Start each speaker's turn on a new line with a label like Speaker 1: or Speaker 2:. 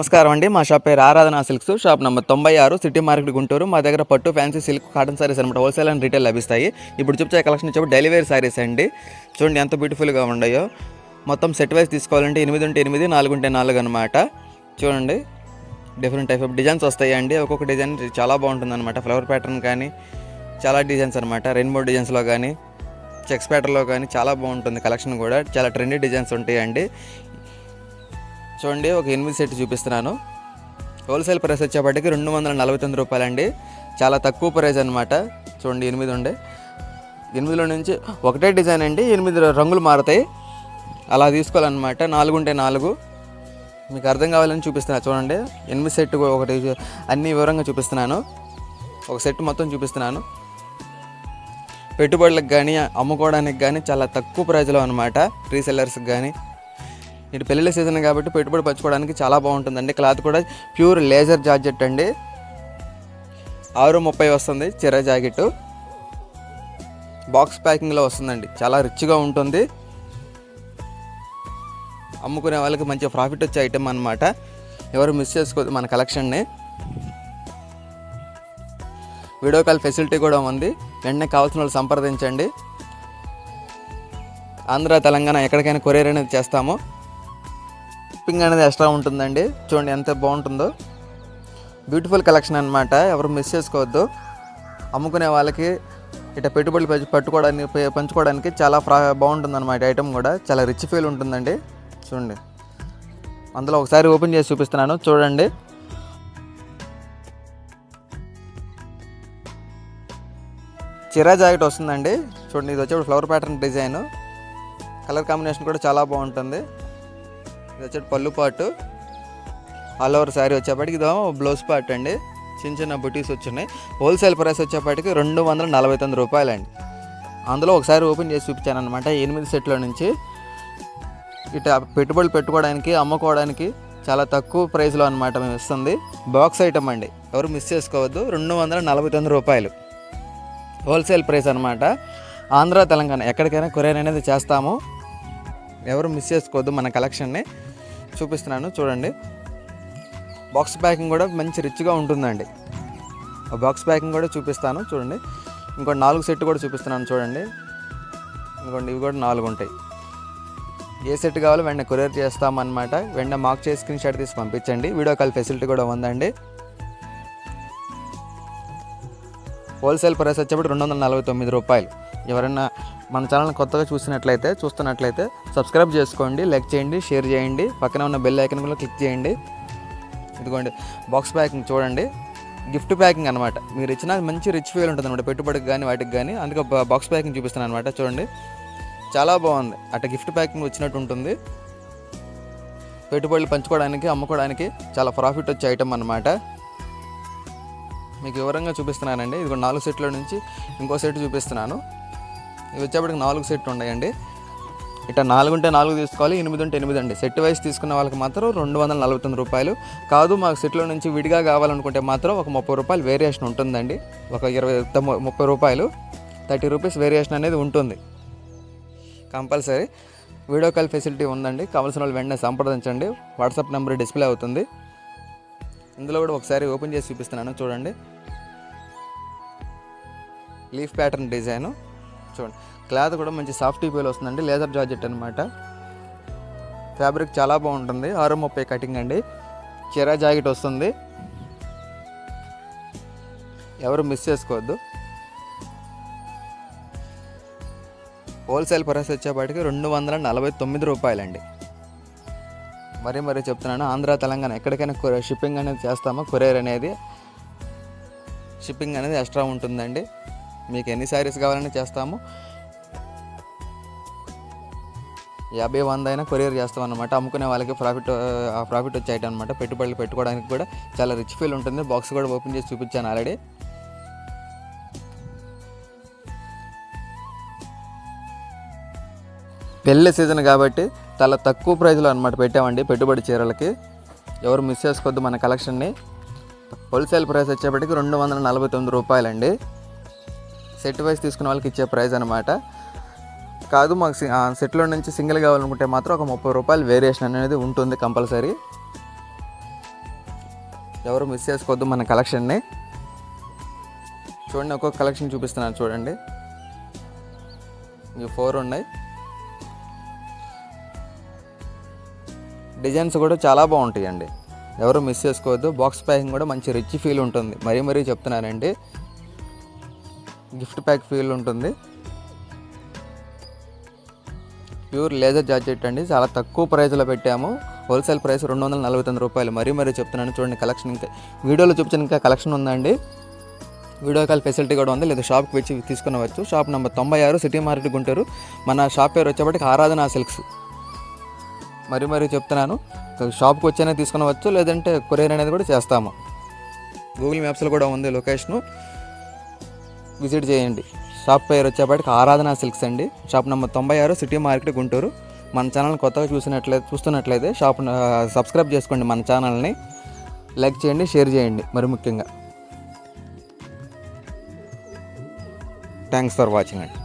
Speaker 1: నమస్కారం అండి. మా షాప్ పేరు ఆరాధన సిల్క్స్. షాప్ నెంబర్ తొంభై ఆరు సిటీ మార్కెట్ గుంటూరు. మా దగ్గర పట్టు ఫ్యాన్సీ సిల్క్ కాటన్ సారీస్ అనమాట హోల్సేల్ అండ్ రీటైల్ లభిస్తాయి. ఇప్పుడు చూపించే కలెక్షన్ వచ్చేప్పుడు డెలివరీ సారీస్ అండి. చూడండి ఎంత బ్యూటిఫుల్గా ఉన్నాయో. మొత్తం సెట్ వైజ్ తీసుకోవాలంటే ఎనిమిది ఉంటే ఎనిమిది నాలుగు ఉంటే నాలుగు అనమాట చూడండి. డిఫరెంట్ టైప్ ఆఫ్ డిజైన్స్ వస్తాయి అండి. ఒక్కొక్క డిజైన్ చాలా బాగుంటుంది అనమాట ఫ్లవర్ ప్యాటర్న్ కానీ చాలా డిజైన్స్ అనమాట రెయిన్బో డిజైన్స్లో కానీ చెక్స్ ప్యాటర్న్లో కానీ చాలా బాగుంటుంది కలెక్షన్ కూడా. చాలా ట్రెండీ డిజైన్స్ ఉంటాయండి. చూడండి ఒక ఎనిమిది సెట్ చూపిస్తున్నాను. హోల్సేల్ ప్రైస్ వచ్చేప్పటికి రెండు వందల నలభై తొమ్మిది రూపాయలండి. చాలా తక్కువ ప్రైస్ అనమాట చూడండి ఎనిమిది ఉండే. ఎనిమిదిలో నుంచి ఒకటే డిజైన్ అండి ఎనిమిది రంగులు మారుతాయి. అలా తీసుకోవాలన్నమాట. నాలుగు ఉంటే నాలుగు. మీకు అర్థం కావాలని చూపిస్తున్నా చూడండి. ఎనిమిది సెట్ ఒకటి అన్ని వివరంగా చూపిస్తున్నాను. ఒక సెట్ మొత్తం చూపిస్తున్నాను. పెట్టుబడులకు కానీ అమ్ముకోవడానికి కానీ చాలా తక్కువ ప్రైజ్లో అనమాట రీసెల్లర్స్కి కానీ ఇటు పెళ్ళిళ్ళ సీజన్ కాబట్టి పెట్టుబడి పంచుకోవడానికి చాలా బాగుంటుందండి. క్లాత్ కూడా ప్యూర్ లేజర్ జార్జెట్ అండి. ఆరు ముప్పై వస్తుంది చిర జాకెట్. బాక్స్ ప్యాకింగ్లో వస్తుందండి. చాలా రిచ్గా ఉంటుంది. అమ్ముకునే వాళ్ళకి మంచి ప్రాఫిట్ వచ్చే ఐటెం అనమాట ఎవరు మిస్ చేసుకోవద్దు మన కలెక్షన్ని. వీడియో కాల్ ఫెసిలిటీ కూడా ఉంది. వెంటనే కావాల్సిన వాళ్ళు సంప్రదించండి. ఆంధ్ర తెలంగాణ ఎక్కడికైనా కొరియర్ అనేది చేస్తాము. షిప్పింగ్ అనేది ఎక్స్ట్రా ఉంటుందండి. చూడండి ఎంత బాగుంటుందో. బ్యూటిఫుల్ కలెక్షన్ అనమాట ఎవరు మిస్ చేసుకోవద్దు. అమ్ముకునే వాళ్ళకి ఇట పెట్టుబడులు పెంచు- పట్టుకోవడానికి పంచుకోవడానికి చాలా ఫ్రా బాగుంటుంది అనమాట ఐటమ్ కూడా. చాలా రిచ్ ఫీల్ ఉంటుందండి. చూడండి. అందులో ఒకసారి ఓపెన్ చేసి చూపిస్తున్నాను. చూడండి. చిరా జాకెట్ వస్తుందండి. చూడండి ఇది వచ్చి flower pattern design. Colour combination కూడా చాలా బాగుంటుంది. ఇది వచ్చేటి పళ్ళు పాటు ఆల్ ఓవర్ శారీ వచ్చేప్పటికి ఇదో బ్లౌజ్ పార్ట్ అండి. చిన్న చిన్న బుటీస్ వచ్చున్నాయి హోల్సేల్ ప్రైస్ వచ్చేప్పటికి రెండు వందల నలభై తొమ్మిది రూపాయలండి. అందులో ఒకసారి ఓపెన్ చేసి చూపించాను అనమాట ఎనిమిది సెట్ల నుంచి ఇట్లా పెట్టుబడులు పెట్టుకోవడానికి అమ్ముకోవడానికి చాలా తక్కువ ప్రైస్లో అనమాట మేము ఇస్తుంది. బాక్స్ ఐటమ్ అండి. ఎవరు మిస్ చేసుకోవద్దు. రెండు వందల నలభై తొమ్మిది రూపాయలు. హోల్సేల్ ప్రైస్ అనమాట ఆంధ్ర తెలంగాణ ఎక్కడికైనా కొరియర్ అనేది చేస్తాము. ఎవరు మిస్ చేసుకోవద్దు మన కలెక్షన్ని చూపిస్తున్నాను చూడండి. బాక్స్ ప్యాకింగ్ కూడా మంచి రిచ్గా ఉంటుందండి. ఆ బాక్స్ ప్యాకింగ్ కూడా చూపిస్తాను చూడండి. ఇంకో నాలుగు సెట్ కూడా చూపిస్తున్నాను చూడండి. ఇంకోండి ఇవి కూడా నాలుగు ఉంటాయి. ఏ సెట్ కావాలో వెంటనే కొరియర్ చేస్తామన్నమాట. వెంటనే మాకు చేసి స్క్రీన్ షాట్ తీసి పంపించండి. వీడియో కాల్ ఫెసిలిటీ కూడా ఉందండి. హోల్సేల్ ప్రైస్ వచ్చేప్పుడు రెండు వందల నలభై తొమ్మిది రూపాయలు. ఎవరైనా మన ఛానల్ కొత్తగా చూసినట్లయితే చూస్తున్నట్లయితే సబ్స్క్రైబ్ చేసుకోండి లైక్ చేయండి షేర్ చేయండి పక్కన ఉన్న బెల్ ఐకన్ కూడా క్లిక్ చేయండి. ఇదిగోండి బాక్స్ ప్యాకింగ్ చూడండి. గిఫ్ట్ ప్యాకింగ్ అనమాట మీరు ఇచ్చిన మంచి రిచ్ ఫీల్ ఉంటుంది అనమాట పెట్టుబడికి కానీ వాటికి కానీ అందుకే బాక్స్ ప్యాకింగ్ చూపిస్తాను అనమాట చూడండి. చాలా బాగుంది. అట్లా గిఫ్ట్ ప్యాకింగ్ వచ్చినట్టు ఉంటుంది. పెట్టుబడులు పంచుకోవడానికి అమ్ముకోవడానికి చాలా ప్రాఫిట్ వచ్చే ఐటమ్ అనమాట మీకు వివరంగా చూపిస్తున్నానండి. ఇది నాలుగు సెట్ల నుంచి ఇంకో సెట్ చూపిస్తున్నాను. ఇవి వచ్చేప్పటికి నాలుగు సెట్ ఉన్నాయండి. ఇట్లా నాలుగు ఉంటే నాలుగు తీసుకోవాలి ఎనిమిది ఉంటే ఎనిమిది అండి. సెట్ వైస్ తీసుకున్న వాళ్ళకి మాత్రం రెండు వందల నలభై తొమ్మిది రూపాయలు. కాదు మాకు సెట్లో నుంచి విడిగా కావాలనుకుంటే మాత్రం ఒక ముప్పై రూపాయలు వేరియేషన్ ఉంటుందండి. ఒక ఇరవై ముప్పై రూపాయలు. థర్టీ రూపీస్ వేరియేషన్ అనేది ఉంటుంది. కంపల్సరీ. వీడియో కాల్ ఫెసిలిటీ ఉందండి. కావాల్సిన వాళ్ళు వెంటనే సంప్రదించండి. వాట్సాప్ నెంబర్ డిస్ప్లే అవుతుంది. ఇందులో కూడా ఒకసారి ఓపెన్ చేసి చూపిస్తున్నాను చూడండి. Leaf pattern design. చూడండి. క్లాత్ కూడా మంచి సాఫ్ట్ ఫీల్ వస్తుందండి లేజర్ జార్జెట్ అనమాట ఫ్యాబ్రిక్ చాలా బాగుంటుంది ఆరు ముప్పై కటింగ్ అండి. చిరా జాకెట్ వస్తుంది. ఎవరు మిస్ చేసుకోవద్దు. హోల్సేల్ ప్రైస్ వచ్చేపాటికి రెండు వందల నలభై తొమ్మిది రూపాయలండి. మరీ మరీ చెప్తున్నాను. ఆంధ్ర తెలంగాణ ఎక్కడికైనా షిప్పింగ్ అనేది చేస్తామో? కొరియర్ అనేది షిప్పింగ్ అనేది ఎక్స్ట్రా ఉంటుందండి. మీకు ఎన్ని శారీస్ కావాలని చేస్తాము. యాభై వంద అయినా కొరియర్ చేస్తాం అనమాట అమ్ముకునే వాళ్ళకి ప్రాఫిట్ ఆ ప్రాఫిట్ వచ్చే ఐటమ్ అనమాట పెట్టుబడులు పెట్టుకోవడానికి కూడా చాలా రిచ్ ఫీల్ ఉంటుంది. బాక్స్ కూడా ఓపెన్ చేసి చూపించాను ఆల్రెడీ పెళ్ళి సీజన్ కాబట్టి చాలా తక్కువ ప్రైజ్లో అనమాట పెట్టామండి పెట్టుబడి చీరలకి. ఎవరు మిస్ చేసుకోవద్దు మన కలెక్షన్ని. హోల్సేల్ ప్రైస్ వచ్చేప్పటికి రెండు వందల నలభై తొమ్మిది రూపాయలండి. సెట్ వైస్ తీసుకున్న వాళ్ళకి ఇచ్చే ప్రైస్ అనమాట కాదు మాకు సెట్లో నుంచి సింగిల్ కావాలనుకుంటే మాత్రం ఒక ముప్పై రూపాయలు వేరియేషన్ అనేది ఉంటుంది కంపల్సరీ. ఎవరు మిస్ చేసుకోవద్దు మన కలెక్షన్ని. చూడండి ఒక్కొక్క కలెక్షన్ చూపిస్తున్నాను చూడండి. ఇవి ఫోర్ ఉన్నాయి. డిజైన్స్ కూడా చాలా బాగుంటాయండి. ఎవరు మిస్ చేసుకోవద్దు. బాక్స్ ప్యాకింగ్ కూడా మంచి రిచ్ ఫీల్ ఉంటుంది. మరీ మరీ చెప్తున్నానండి. గిఫ్ట్ ప్యాక్ ఫీల్ ఉంటుంది. ప్యూర్ లేజర్ జార్జెట్ అండి. చాలా తక్కువ ప్రైస్లో పెట్టాము. హోల్సేల్ ప్రైస్ రెండు వందల నలభై తొమ్మిది రూపాయలు. మరీ మరీ చెప్తున్నాను. చూడండి కలెక్షన్ ఇంకా. వీడియోలో చూపించిన ఇంకా కలెక్షన్ ఉందండి. వీడియో కాల్ ఫెసిలిటీ కూడా ఉంది. లేదా షాప్కి వచ్చి తీసుకునవచ్చు. షాప్ నెంబర్ తొంభై ఆరు సిటీ మార్కెట్ గుంటూరు. మన షాప్ పేరు వచ్చేప్పటికి ఆరాధన సిల్క్స్. మరి మరి చెప్తున్నాను. షాప్కి వచ్చైనా తీసుకునవచ్చు లేదంటే కొరియర్ అనేది కూడా చేస్తాము. గూగుల్ మ్యాప్స్లో కూడా ఉంది లొకేషను. విజిట్ చేయండి. షాప్ పేరు వచ్చేప్పటికి ఆరాధన సిల్క్స్ అండి. షాప్ నెంబర్ తొంభై ఆరు సిటీ మార్కెట్ గుంటూరు. మన ఛానల్ కొత్తగా చూసినట్లయితే చూస్తున్నట్లయితే షాప్ సబ్స్క్రైబ్ చేసుకోండి మన ఛానల్ని. లైక్ చేయండి షేర్ చేయండి మరి ముఖ్యంగా. థ్యాంక్స్ ఫర్ వాచింగ్ అండి.